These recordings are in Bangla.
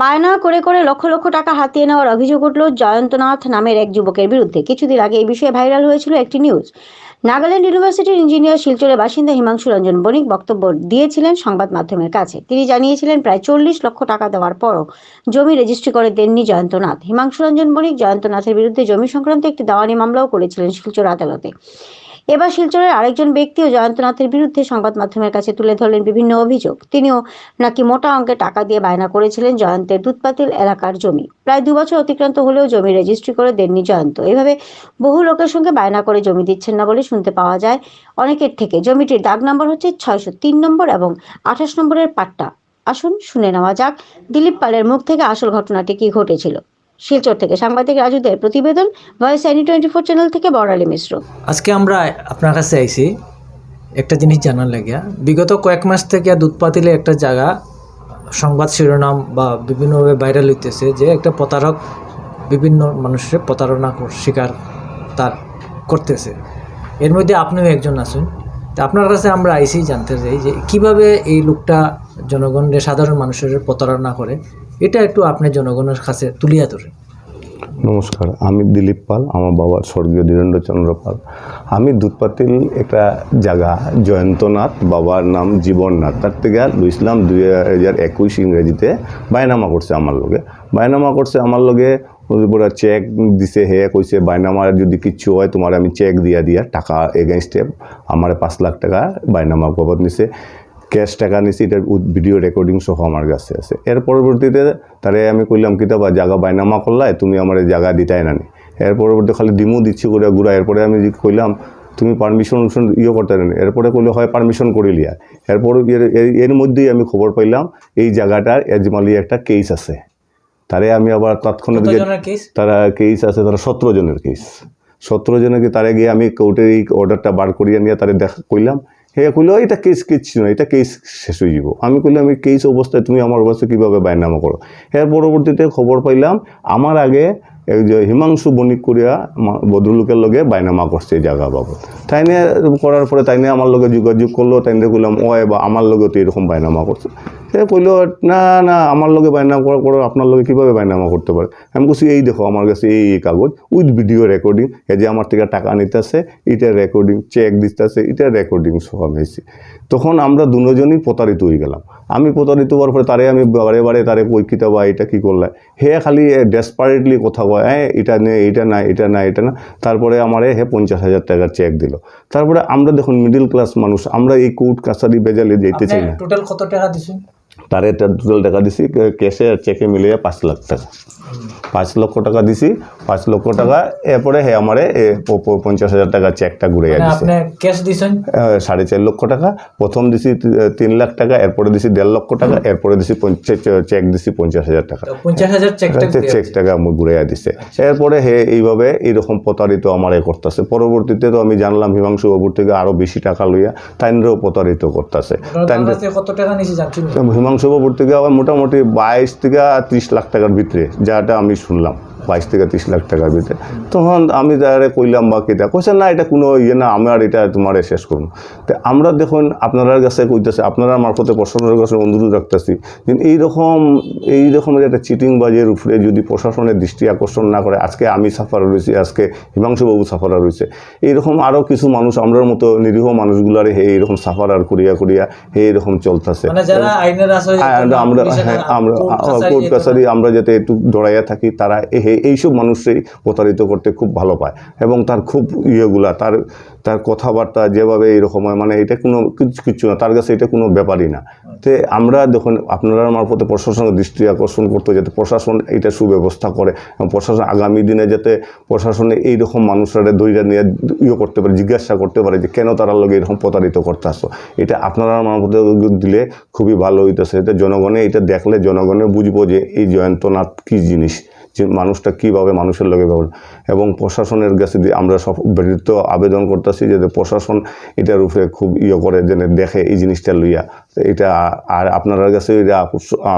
বায়না করে করে লক্ষ লক্ষ টাকা হাতিয়ে নেওয়ার অভিযোগ উঠল জয়ন্তনাথ নামের এক যুবকের বিরুদ্ধে। কিছুদিন আগে এই বিষয়ে ভাইরাল হয়েছিল একটি নিউজ। নাগাল্যান্ড ইউনিভার্সিটির ইঞ্জিনিয়ার শিলচরের বাসিন্দা হিমাংশু রঞ্জন বণিক বক্তব্য দিয়েছিলেন সংবাদ মাধ্যমের কাছে। তিনি জানিয়েছিলেন, প্রায় চল্লিশ লক্ষ টাকা দেওয়ার পরও জমি রেজিস্ট্রি করে দেননি জয়ন্তনাথ। হিমাংশু রঞ্জন বণিক জয়ন্তনাথের বিরুদ্ধে জমি সংক্রান্ত একটি দেওয়ানি মামলাও করেছিলেন শিলচর আদালতে। এবার শিলচরের আরেকজন ব্যক্তিও জয়ন্তনাথের বিরুদ্ধে সংবাদ মাধ্যমের কাছে তুলে ধরলেন বিভিন্ন অভিযোগ। তিনিও নাকি মোটা অঙ্কে টাকা দিয়ে বায়না করেছিলেন জয়ন্তের দুধপাতিল এলাকার জমি। প্রায় দু বছর অতিক্রান্ত হলেও জমি রেজিস্ট্রি করে দেননি জয়ন্ত। এভাবে বহু লোকের সঙ্গে বায়না করে জমি দিচ্ছেন না বলে শুনতে পাওয়া যায় অনেকের থেকে। জমিটির দাগ নম্বর হচ্ছে ছয়শো তিন নম্বর এবং আঠাশ নম্বরের পাট্টা। আসুন শুনে নেওয়া যাক। দিলীপ পালের মুখ থেকে আসল ঘটনাটি কি ঘটেছিল? শিলচর থেকে। সাংবাদিক রাজু রাজুদের প্রতিবেদন voice any twenty four channel থেকে বড়ালী মিশ্র। আজকে আমরা আপনার কাছে আইছি, একটা জিনিস জানার লাগিয়া। বিগত কয়েক মাস থেকে দুধপাতিলে একটা জায়গা, সংবাদ শিরোনাম বা বিভিন্নভাবে ভাইরাল হইতেছে যে একটা প্রতারক বিভিন্ন মানুষের প্রতারণা কর- শিকার তার করতেছে। এর মধ্যে আপনিও একজন আছেন। তা আপনার কাছে আমরা আইসি জানতে চাই যে কীভাবে এই লোকটা জনগণের সাধারণ মানুষের প্রতারণা করে? এটা একটু আপনি জনগণের কাছে তুলিয়া ধরেন। নমস্কার, আমি দিলীপ পাল, আমার বাবা স্বর্গীয় ধীরেন্দ্রচন্দ্র পাল। আমি দুধপাতিল একটা জায়গা, জয়ন্তনাথ, বাবার নাম জীবননাথ। তার থেকে লুইসলাম দুই হাজার একুশ ইংরেজিতে বায়নামা করছে আমার লগে। বায়নামা করছে আমার পুরা চেক দিছে, হে কইছে বাইনামার যদি কিচ্ছু হয়, তোমার আমি চেক দিয়া দিয়া টাকা এগেনস্টে আমার পাঁচ লাখ টাকা বায়নামা কবত নিছে। ক্যাশ টাকা নিছি এটার ভিডিও রেকর্ডিং সহ আমার কাছে আছে। এর পরবর্তীতে তারে আমি কইলাম কিতাবা জায়গা বাইনামা করলাই তুমি আমার এই জায়গা দিতাই নানি এর পরবর্তী খালি দিমু দিচ্ছি করে ঘুরা এরপরে আমি যে কইলাম তুমি পারমিশন ইয়ে করতে না এরপরে কইলে হয় পারমিশন করে লিয়া। এরপর এর মধ্যেই আমি খবর পাইলাম এই জায়গাটার এজমালি একটা কেস আছে। তারে আমি আবার তৎক্ষণাৎ তারা কেস আছে তারা সতেরো জনের কেস সতেরো জনকে তারে গিয়ে আমি কোর্টের এই অর্ডারটা বার করিয়া নিয়ে তারা দেখা কইলাম হে কইলো এটা কেস কিচ্ছু না এটা কেস শেষ হয়ে যাব আমি কইলাম, এই কেস অবস্থায় তুমি আমার অবস্থায় কীভাবে বায়নামা করো? এর পরবর্তীতে খবর পাইলাম, আমার আগে যে হিমাংশু বণিক করিয়া ভদ্রলোকের লগে বায়নামা করছে জায়গা বাবদ। তাইনে নিয়ে করার পরে তাইনে নিয়ে আমার লগে যোগাযোগ করল, তাইনে নিয়ে কইলাম ও বা আমার লগে তো এরকম বায়নামা করছে। সে কইলো না না আমার লগে বাইনামা করা করো আপনার লগে কীভাবে বাইনামা করতে পারে? আমি বলছি এই দেখো আমার কাছে এই এই কাগজ উইথ ভিডিও রেকর্ডিং এই যে আমার থেকে টাকা নিতেছে এটা রেকর্ডিং চেক দিতেছে এটা রেকর্ডিং সহ হয়েছে তখন আমরা দুজনই প্রতারিত হয়ে গেলাম। আমি প্রতারিত হওয়ার পরে তারে আমি বারে বারে তারে কই কিতা বা এটা কী করলে? হে খালি ডেসপারেটলি কথা কয় হ্যাঁ এটা নে এটা না এটা না এটা না। তারপরে আমারে হে পঞ্চাশ হাজার টাকার চেক দিল। তারপরে আমরা দেখুন মিডিল ক্লাস মানুষ আমরা এই কোর্ট কাছারি বেজালে যেতে চাই না। টোটাল কত টাকা দিছেন? তারে টোটাল টাকা দিছি ক্যাশে আর চেকে মিলিয়ে পাঁচ লাখ টাকা। পাঁচ লক্ষ টাকা দিছি পাঁচ লক্ষ টাকা এরপরে হে আমারে পঞ্চাশ হাজার টাকা চেকটা ঘুরে মানে দিছে ক্যাশ দিছেন? সাড়ে চার লক্ষ টাকা প্রথম দিছি তিন লাখ টাকা এরপরে দিছি দেড় লক্ষ টাকা এরপরে দিছি চেক দিছি পঞ্চাশ হাজার টাকা। পঞ্চাশ হাজার চেক টাকা আমি ঘুরাইয়া দিছে। এরপরে হে এইভাবে এইরকম প্রতারিত আমার এ করতেছে। পরবর্তীতে তো আমি জানলাম হিমাংশু বাবুর থেকে আরও বেশি টাকা লইয়া তাইনরেও প্রতারিত করতেছে। কত টাকা নিছে জানছেন হব পড়তে থেকে আবার মোটামুটি বাইশ থেকে ত্রিশ লাখ টাকার ভিতরে যাটা আমি শুনলাম। বাইশ থেকে তিরিশ লাখ টাকার ভিতরে। তখন আমি তারে কইলাম বা কিটা কইছে না এটা কোনো ইয়ে না আমার এটা তোমার শেষ করুন তো আমরা দেখুন আপনার কাছে কইতেছে আপনারা মারফতে প্রশাসনের কাছে অনুরোধ রাখতেছি যে এইরকম এই রকমের একটা চিটিং বাজের উপরে যদি প্রশাসনের দৃষ্টি আকর্ষণ না করে আজকে আমি সাফার রয়েছি আজকে হিমাংশুবাবু সাফারা রয়েছে এইরকম আরও কিছু মানুষ আমরার মতো নিরীহ মানুষগুলারে হে এইরকম সাফারার করিয়া করিয়া হে এরকম চলতেছে। মানে হ্যাঁ, আমরা হ্যাঁ আমরা কোর্ট কাছারি আমরা যাতে একটু দৌড়াইয়া থাকি তারা এ- এইসব মানুষই প্রতারিত করতে খুব ভালো পায় এবং তার খুব ইয়েগুলা, তার তার কথাবার্তা যেভাবে এইরকম হয় মানে এটা কোনো কিছু না, তার কাছে এটা কোনো ব্যাপারই না। তে আমরা দেখুন, আপনারা মারফতে প্রশাসনের দৃষ্টি আকর্ষণ করতে যাতে প্রশাসন এটা সুব্যবস্থা করে এবং প্রশাসন আগামী দিনে যাতে প্রশাসনে এইরকম মানুষরা দইরা নিয়ে ইয়ে করতে পারে, জিজ্ঞাসা করতে পারে যে কেন তারা লোক এরকম প্রতারিত করতে আসো এটা আপনারা মারফতে দিলে খুবই ভালো হইতেছে। এটা জনগণে এটা দেখলে জনগণে বুঝব যে এই জয়ন্তনাথ কী জিনিস। যে মানুষটা কীভাবে মানুষের লগে ব্যবহার এবং প্রশাসনের কাছে দিয়ে আমরা সব ব্যতীত আবেদন করতেছি যাতে প্রশাসন এটার উপরে খুব ইয়ে করে যেন দেখে এই জিনিসটা লইয়া। এটা আর আপনার কাছে এটা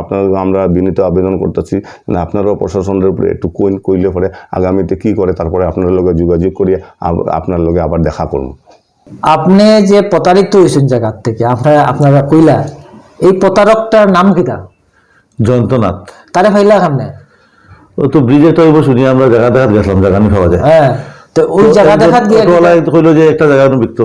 আপনার আমরা বিনীত আবেদন করতেছি না আপনারাও প্রশাসনের উপরে একটু কইন কইলে পরে আগামীতে কি করে তারপরে আপনার লগে যোগাযোগ করিয়ে আপনার লগে আবার দেখা করুন আপনি যে প্রতারিত হয়েছেন জায়গার থেকে আপনারা আপনারা কইলা এই প্রতারকটার নাম কিটা যন্ত্রনাথ। তারে ফাইলা খামনে ও তো ব্রিজে তো এবার শুনি আমরা জায়গা দেখাত গেছিলাম জায়গা নিয়ে খাওয়া যায়। হ্যাঁ তো ওই জায়গা দেখাত গিয়ে কইলো যে একটা জায়গা বিকতো